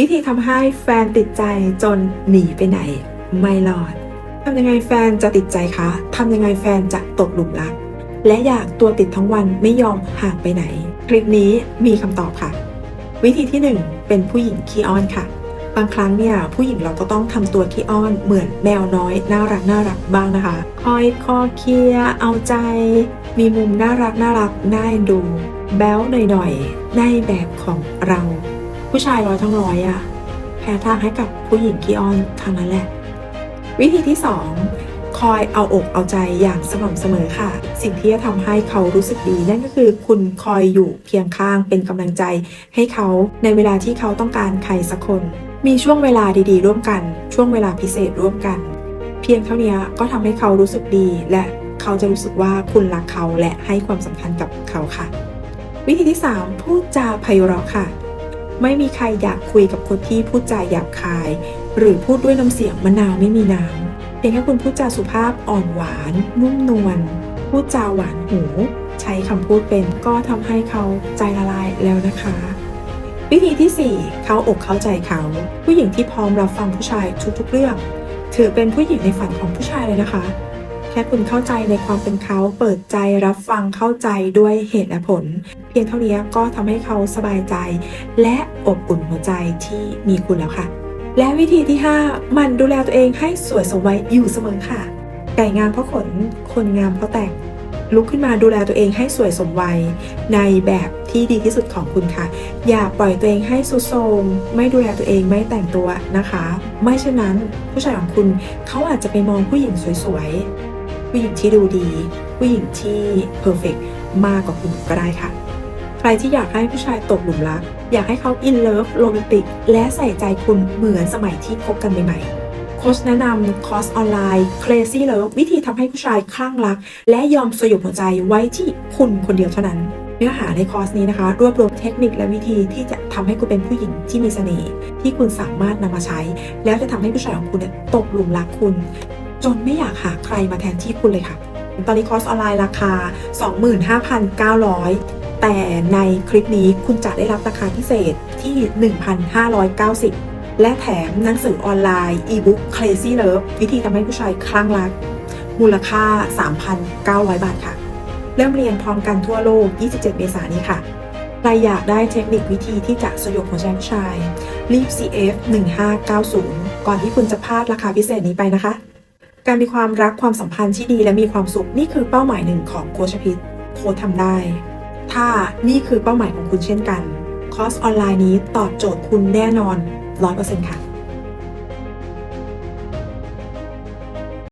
วิธีทำให้แฟนติดใจจนหนีไปไหน ไม่รอดทำยังไงแฟนจะติดใจคะทำยังไงแฟนจะตกหลุมรัก และอยากตัวติดทั้งวันไม่ยอมห่างไปไหน คลิปนี้มีคำตอบค่ะ วิธีที่หนึ่งเป็นผู้หญิงขี้อ้อนค่ะ บางครั้งเนี่ยผู้หญิงเราก็ต้องทำตัวขี้อ้อนเหมือนแมวน้อยน่ารักน่ารักบ้างนะคะ คอยคอเคลียร์เอาใจ มีมุมน่ารักน่ารักน่าเอ็นดู แบ๊วหน่อยๆในแบบของเรา ผู้ชายร้อยทั้งร้อยอะแพ้ทางให้กับผู้หญิงขี้อ้อนทางนั้นแหละ วิธีที่ 2 คอยเอาอกเอาใจอย่างสม่ำเสมอค่ะ สิ่งที่จะทำให้เขารู้สึกดีนั่นก็คือคุณคอยอยู่เคียงข้างเป็นกำลังใจ ให้เขาในเวลาที่เขาต้องการใครสักคน มีช่วงเวลาดีๆ ร่วมกัน ช่วงเวลาพิเศษร่วมกัน เพียงเท่านี้ก็ทำให้เขารู้สึกดี และเขาจะรู้สึกว่าคุณรักเขาและให้ความสำคัญกับเขาค่ะ วิธีที่ 3 พูดจาไพเราะค่ะ ไม่มีใครอยากคุยกับคนที่พูดจาหยาบคาย หรือพูดด้วยน้ำเสียงมะนาวไม่มีน้ำเพียงแค่คุณพูดจาสุภาพอ่อนหวาน นุ่มนวลพูดจาหวานหู ใช้คำพูดเป็นก็ทำให้เขาใจละลายแล้วนะคะ วิธีที่ 4 เขาอกเข้าใจเขา ผู้หญิงที่พร้อมรับฟังผู้ชายทุกๆเรื่อง ถือเป็นผู้หญิงในฝันของผู้ชายเลยนะคะ แค่คุณเข้าใจในความเป็นเขาเปิดใจรับฟังเข้าใจด้วยเหตุและผล เพียงเท่านี้ก็ทำให้เขาสบายใจ และอบอุ่นหัวใจที่มีคุณแล้วค่ะ และวิธีที่ 5 มันดูแลตัวเองให้สวยสมวัยอยู่เสมอค่ะ ไก่งามเพราะขนคนงามเพราะแต่งลุกขึ้นมาดูแลตัวเองให้สวยสมวัยในแบบที่ดีที่สุดของคุณค่ะ อย่าปล่อยตัวเองให้สุดโทมไม่ดูแลตัวเองไม่แต่งตัวนะคะ ไม่เช่นนั้นผู้ชายของคุณเขาอาจจะไปมองผู้หญิงสวยๆ ผู้หญิงที่ดูดี ผู้หญิงที่เพอร์เฟกมากกว่าคุณก็ได้ค่ะ ใครที่อยากให้ผู้ชายตกหลุมรัก อยากให้เขาอินเลิฟโรแมนติก และใส่ใจคุณเหมือนสมัยที่คบกันใหม่ๆโค้ชแนะนำคอร์สออนไลน์ Crazy Love วิธีทำให้ผู้ชายคลั่งรัก และยอมสยบหัวใจไว้ที่คุณคนเดียวเท่านั้น เนื้อหาในคอร์สนี้นะคะ รวบรวมเทคนิคและวิธีที่จะทำให้คุณเป็นผู้หญิงที่มีเสน่ห์ที่คุณสามารถนำมาใช้ แล้วจะทำให้ผู้ชายของคุณตกหลุมรักคุณ จนไม่อยากหาใครมาแทนที่คุณเลยค่ะ ตอนนี้คอร์สออนไลน์ราคา 25,900 แต่ในคลิปนี้คุณจะได้รับราคาพิเศษที่ 1,590 และแถมหนังสือออนไลน์ e-book Crazy Love วิธีทำให้ผู้ชายคลั่งรัก มูลค่า 3,900 บาทค่ะ เริ่มเรียนพร้อมกันทั่วโลก 27 เมษายนนี้ค่ะใครอยากได้เทคนิควิธีที่จะสยบหัวใจผู้ชาย รีบ CF 1590 ก่อนที่คุณจะพลาดราคาพิเศษนี้ไปนะคะ การมีความรักความสัมพันธ์ที่ดีและมีความสุขนี่คือเป้าหมายหนึ่งของโคชพิษโค้ชทำได้ ถ้านี่คือเป้าหมายของคุณเช่นกัน คอร์สออนไลน์นี้ตอบโจทย์คุณแน่นอน 100%ค่ะ